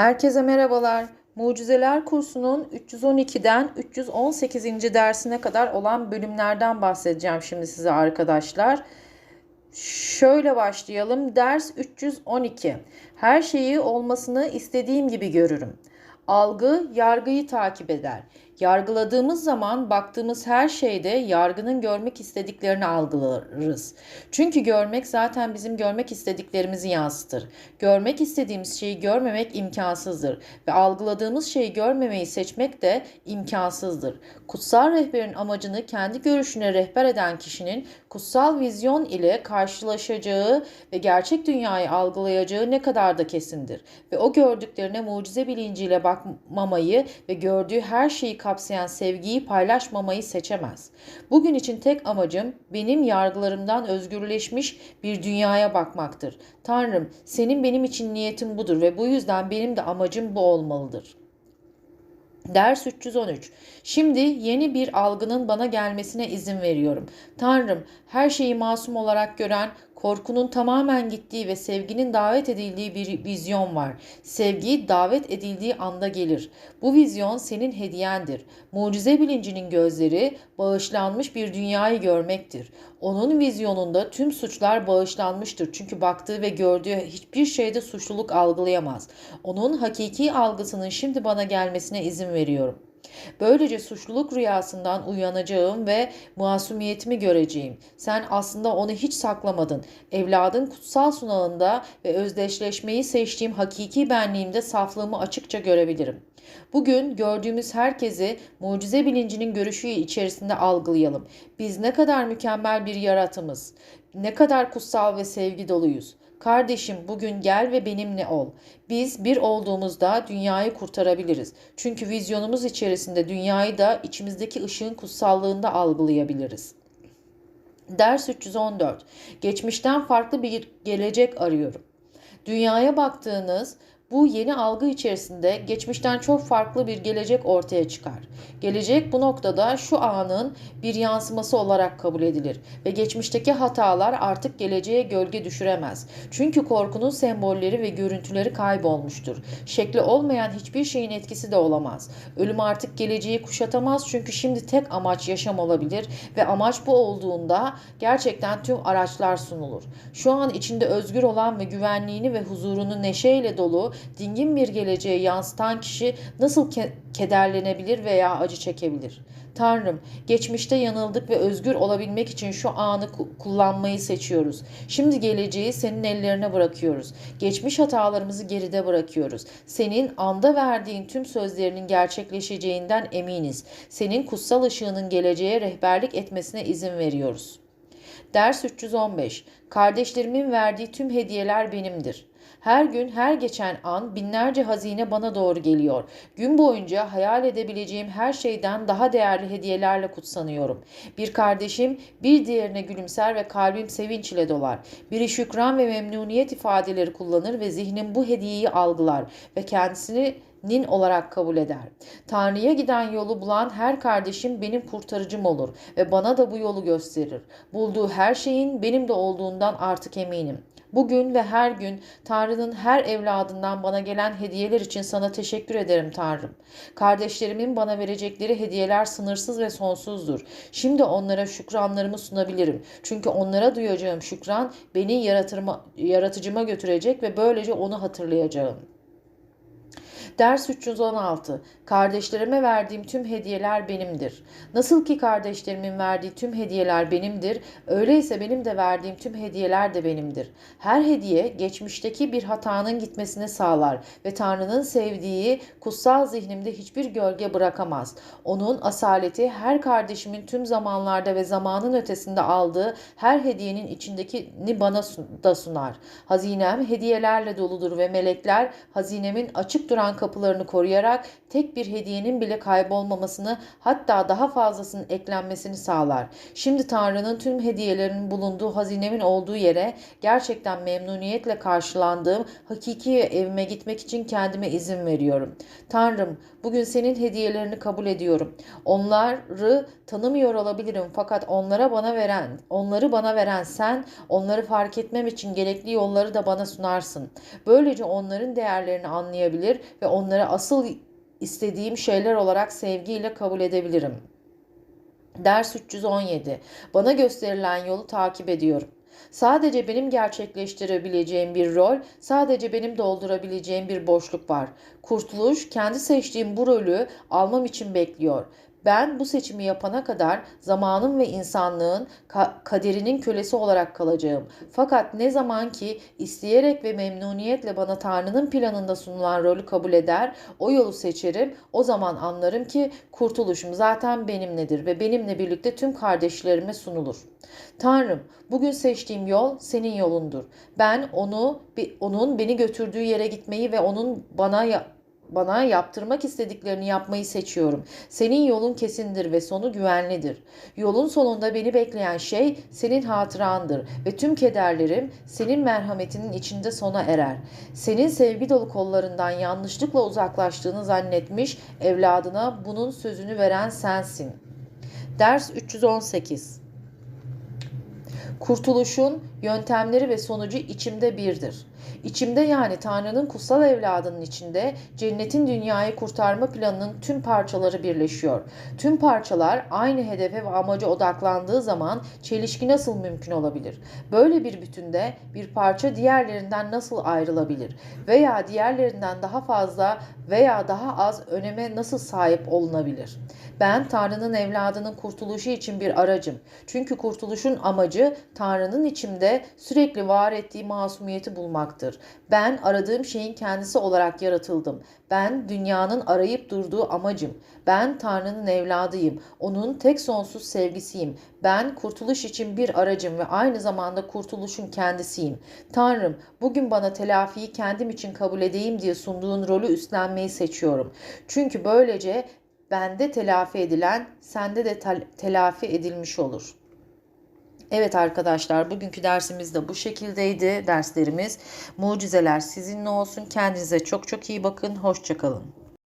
Herkese merhabalar. Mucizeler kursunun 312'den 318. dersine kadar olan bölümlerden bahsedeceğim şimdi size arkadaşlar. Şöyle başlayalım. Ders 312. Her şeyi olmasını istediğim gibi görürüm. Algı yargıyı takip eder. Yargıladığımız zaman baktığımız her şeyde yargının görmek istediklerini algılarız. Çünkü görmek zaten bizim görmek istediklerimizi yansıtır. Görmek istediğimiz şeyi görmemek imkansızdır ve algıladığımız şeyi görmemeyi seçmek de imkansızdır. Kutsal rehberin amacını kendi görüşüne rehber eden kişinin kutsal vizyon ile karşılaşacağı ve gerçek dünyayı algılayacağı ne kadar da kesindir. Ve o gördüklerine mucize bilinciyle bakmamayı ve gördüğü her şeyi kapsayan sevgiyi paylaşmamayı seçemez. Bugün için tek amacım benim yargılarımdan özgürleşmiş bir dünyaya bakmaktır. Tanrım, senin benim için niyetin budur ve bu yüzden benim de amacım bu olmalıdır. Ders 313. Şimdi yeni bir algının bana gelmesine izin veriyorum. Tanrım, her şeyi masum olarak gören, korkunun tamamen gittiği ve sevginin davet edildiği bir vizyon var. Sevgi davet edildiği anda gelir. Bu vizyon senin hediyendir. Mucize bilincinin gözleri bağışlanmış bir dünyayı görmektir. Onun vizyonunda tüm suçlar bağışlanmıştır. Çünkü baktığı ve gördüğü hiçbir şeyde suçluluk algılayamaz. Onun hakiki algısının şimdi bana gelmesine izin veriyorum. Böylece suçluluk rüyasından uyanacağım ve masumiyetimi göreceğim. Sen aslında onu hiç saklamadın. Evladın kutsal sunağında ve özdeşleşmeyi seçtiğim hakiki benliğimde saflığımı açıkça görebilirim. Bugün gördüğümüz herkesi mucize bilincinin görüşü içerisinde algılayalım. Biz ne kadar mükemmel bir yaratımız, ne kadar kutsal ve sevgi doluyuz. Kardeşim bugün gel ve benimle ol. Biz bir olduğumuzda dünyayı kurtarabiliriz. Çünkü vizyonumuz içerisinde dünyayı da içimizdeki ışığın kutsallığında algılayabiliriz. Ders 314. Geçmişten farklı bir gelecek arıyorum. Dünyaya baktığınız bu yeni algı içerisinde geçmişten çok farklı bir gelecek ortaya çıkar. Gelecek bu noktada şu anın bir yansıması olarak kabul edilir ve geçmişteki hatalar artık geleceğe gölge düşüremez. Çünkü korkunun sembolleri ve görüntüleri kaybolmuştur. Şekli olmayan hiçbir şeyin etkisi de olamaz. Ölüm artık geleceği kuşatamaz çünkü şimdi tek amaç yaşam olabilir ve amaç bu olduğunda gerçekten tüm araçlar sunulur. Şu an içinde özgür olan ve güvenliğini ve huzurunu neşeyle dolu dingin bir geleceğe yansıtan kişi nasıl ke- kederlenebilir veya acı çekebilir? Tanrım, geçmişte yanıldık ve özgür olabilmek için şu anı ku- kullanmayı seçiyoruz. Şimdi geleceği senin ellerine bırakıyoruz. Geçmiş hatalarımızı geride bırakıyoruz. Senin anda verdiğin tüm sözlerinin gerçekleşeceğinden eminiz. Senin kutsal ışığının geleceğe rehberlik etmesine izin veriyoruz. Ders 315. Kardeşlerimin verdiği tüm hediyeler benimdir. Her gün, her geçen an binlerce hazine bana doğru geliyor. Gün boyunca hayal edebileceğim her şeyden daha değerli hediyelerle kutsanıyorum. Bir kardeşim bir diğerine gülümser ve kalbim sevinç ile dolar. Biri şükran ve memnuniyet ifadeleri kullanır ve zihnim bu hediyeyi algılar ve kendisini nin olarak kabul eder. Tanrı'ya giden yolu bulan her kardeşim benim kurtarıcım olur ve bana da bu yolu gösterir. Bulduğu her şeyin benim de olduğundan artık eminim. Bugün ve her gün Tanrı'nın her evladından bana gelen hediyeler için sana teşekkür ederim Tanrım. Kardeşlerimin bana verecekleri hediyeler sınırsız ve sonsuzdur. Şimdi onlara şükranlarımı sunabilirim. Çünkü onlara duyacağım şükran beni yaratırma, yaratıcıma götürecek ve böylece onu hatırlayacağım. Ders 316. Kardeşlerime verdiğim tüm hediyeler benimdir. Nasıl ki kardeşlerimin verdiği tüm hediyeler benimdir, öyleyse benim de verdiğim tüm hediyeler de benimdir. Her hediye geçmişteki bir hatanın gitmesini sağlar ve Tanrı'nın sevdiği kutsal zihnimde hiçbir gölge bırakamaz. Onun asaleti her kardeşimin tüm zamanlarda ve zamanın ötesinde aldığı her hediyenin içindekini bana da sunar. Hazinem hediyelerle doludur ve melekler hazinemin açık duran çıkan kapılarını koruyarak tek bir hediyenin bile kaybolmamasını hatta daha fazlasının eklenmesini sağlar. Şimdi Tanrı'nın tüm hediyelerinin bulunduğu hazinemin olduğu yere gerçekten memnuniyetle karşılandığım hakiki evime gitmek için kendime izin veriyorum. Tanrım, bugün senin hediyelerini kabul ediyorum. Onları tanımıyor olabilirim fakat onlara bana veren, onları bana veren sen, onları fark etmem için gerekli yolları da bana sunarsın. Böylece onların değerlerini anlayabilir ve onları asıl istediğim şeyler olarak sevgiyle kabul edebilirim. Ders 317. Bana gösterilen yolu takip ediyorum. Sadece benim gerçekleştirebileceğim bir rol, sadece benim doldurabileceğim bir boşluk var. Kurtuluş kendi seçtiğim bu rolü almam için bekliyor. Ben bu seçimi yapana kadar zamanın ve insanlığın ka- kaderinin kölesi olarak kalacağım. Fakat ne zaman ki isteyerek ve memnuniyetle bana Tanrı'nın planında sunulan rolü kabul eder, o yolu seçerim, o zaman anlarım ki kurtuluşum zaten benimledir ve benimle birlikte tüm kardeşlerime sunulur. Tanrım, bugün seçtiğim yol senin yolundur. Ben onu onun beni götürdüğü yere gitmeyi ve onun bana bana yaptırmak istediklerini yapmayı seçiyorum. Senin yolun kesindir ve sonu güvenlidir. Yolun sonunda beni bekleyen şey senin hatırandır ve tüm kederlerim senin merhametinin içinde sona erer. Senin sevgi dolu kollarından yanlışlıkla uzaklaştığını zannetmiş evladına bunun sözünü veren sensin. Ders 318 Kurtuluşun yöntemleri ve sonucu içimde birdir. İçimde yani Tanrı'nın kutsal evladının içinde cennetin dünyayı kurtarma planının tüm parçaları birleşiyor. Tüm parçalar aynı hedefe ve amaca odaklandığı zaman çelişki nasıl mümkün olabilir? Böyle bir bütünde bir parça diğerlerinden nasıl ayrılabilir? Veya diğerlerinden daha fazla veya daha az öneme nasıl sahip olunabilir? Ben Tanrı'nın evladının kurtuluşu için bir aracım. Çünkü kurtuluşun amacı Tanrı'nın içimde sürekli var ettiği masumiyeti bulmaktır. Ben aradığım şeyin kendisi olarak yaratıldım. Ben dünyanın arayıp durduğu amacım. Ben Tanrı'nın evladıyım. Onun tek sonsuz sevgisiyim. Ben kurtuluş için bir aracım ve aynı zamanda kurtuluşun kendisiyim. Tanrım, bugün bana telafiyi kendim için kabul edeyim diye sunduğun rolü üstlenmeyi seçiyorum. Çünkü böylece bende telafi edilen sende de telafi edilmiş olur. Evet arkadaşlar bugünkü dersimiz de bu şekildeydi derslerimiz. Mucizeler sizinle olsun. Kendinize çok çok iyi bakın. Hoşçakalın.